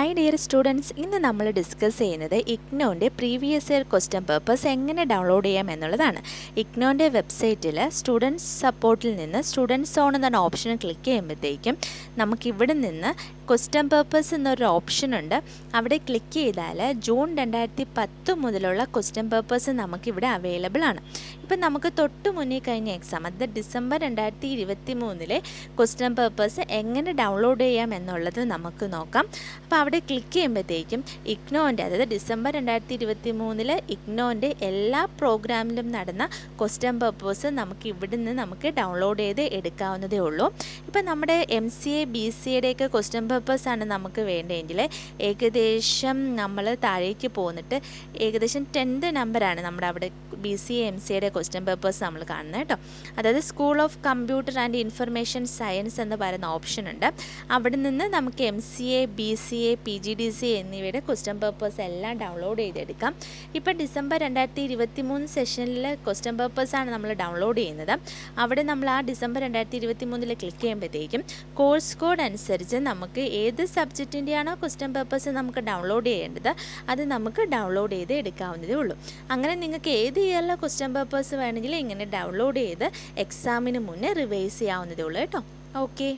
Hi dear students ഇന്ന് നമ്മൾ discuss ചെയ്യുന്നത് ഇഗ്നോന്റെ പ്രീവിയസ് ഇയർ ക്വസ്റ്റ്യൻ പേപ്പേഴ്സ് എങ്ങനെ ഡൗൺലോഡ് ചെയ്യാം എന്നുള്ളതാണ്. ഇഗ്നോന്റെ വെബ്സൈറ്റിൽ സ്റ്റുഡൻസ് സപ്പോർട്ടിൽ നിന്ന് സ്റ്റുഡൻസ് സോൺ എന്ന ഓപ്ഷൻ ക്ലിക്ക് ചെയ്യുമ്പോഴത്തേക്കും നമുക്കിവിടെ നിന്ന് ക്വസ്റ്റ്യൻ പേപ്പേഴ്സ് എന്നൊരു ഓപ്ഷൻ ഉണ്ട്. അവിടെ ക്ലിക്ക് ചെയ്താൽ ജൂൺ രണ്ടായിരത്തി പത്ത് മുതലുള്ള ക്വസ്റ്റ്യൻ പേപ്പേഴ്സ് നമുക്കിവിടെ അവൈലബിൾ ആണ്. ഇപ്പം നമുക്ക് തൊട്ട് മുന്നേ കഴിഞ്ഞ എക്സാം അത് ഡിസംബർ രണ്ടായിരത്തി ഇരുപത്തി മൂന്നിലെ ക്വസ്റ്റ്യൻ പേപ്പേഴ്സ് എങ്ങനെ ഡൗൺലോഡ് ചെയ്യാം എന്നുള്ളത് നമുക്ക് നോക്കാം. അപ്പോൾ അവിടെ ക്ലിക്ക് ചെയ്യുമ്പോഴത്തേക്കും ഇഗ്നോന്റെ അതായത് ഡിസംബർ രണ്ടായിരത്തി ഇരുപത്തി മൂന്നിൽ ഇഗ്നോന്റെ എല്ലാ പ്രോഗ്രാമിലും നടന്ന ക്വസ്റ്റ്യൻ പേപ്പേഴ്സ് നമുക്ക് ഇവിടെ നിന്ന് നമുക്ക് ഡൗൺലോഡ് ചെയ്ത് എടുക്കാവുന്നതേ ഉള്ളൂ. ഇപ്പം നമ്മുടെ M C A B C എയുടെയൊക്കെ question പേപ്പേഴ്സാണ് നമുക്ക് വേണ്ടതെങ്കിൽ ഏകദേശം നമ്മൾ താഴേക്ക് പോന്നിട്ട് ഏകദേശം ടെൻത്ത് നമ്പറാണ് നമ്മുടെ അവിടെ B C A M C എയുടെ ക്വസ്റ്റ്യൻ പേപ്പേഴ്സ് നമ്മൾ കാണുന്നത് കേട്ടോ. അതായത് school of computer and information science എന്ന് പറയുന്ന ഓപ്ഷൻ ഉണ്ട്. അവിടെ നിന്ന് നമുക്ക് M C A B C A P G D C എന്നിവയുടെ ക്വസ്റ്റ്യൻ പേപ്പേഴ്സ് എല്ലാം ഡൗൺലോഡ് ചെയ്തെടുക്കാം. ഇപ്പം ഡിസംബർ രണ്ടായിരത്തി ഇരുപത്തി മൂന്ന് സെഷനിൽ ക്വസ്റ്റ്യൻ പേപ്പേഴ്സാണ് നമ്മൾ ഡൗൺലോഡ് ചെയ്യുന്നത്. അവിടെ നമ്മൾ ആ ഡിസംബർ രണ്ടായിരത്തി ഇരുപത്തി മൂന്നിൽ ക്ലിക്ക് ചെയ്യുമ്പോഴത്തേക്കും കോഴ്സ് കോഡ് അനുസരിച്ച് നമുക്ക് ഏത് സബ്ജക്റ്റിന്റെയാണോ ക്വസ്റ്റ്യൻ പേപ്പേഴ്സ് നമുക്ക് ഡൗൺലോഡ് ചെയ്യേണ്ടത് അത് നമുക്ക് ഡൗൺലോഡ് ചെയ്ത് എടുക്കാവുന്നതേ ഉള്ളൂ. അങ്ങനെ നിങ്ങൾക്ക് ഏത് ഇയറിലെ ക്വസ്റ്റ്യൻ പേപ്പേഴ്സ് വേണമെങ്കിലും ഇങ്ങനെ ഡൗൺലോഡ് ചെയ്ത് എക്സാമിന് മുന്നേ റിവൈസ് ചെയ്യാവുന്നതേ ഉള്ളൂ കേട്ടോ. ഓക്കെ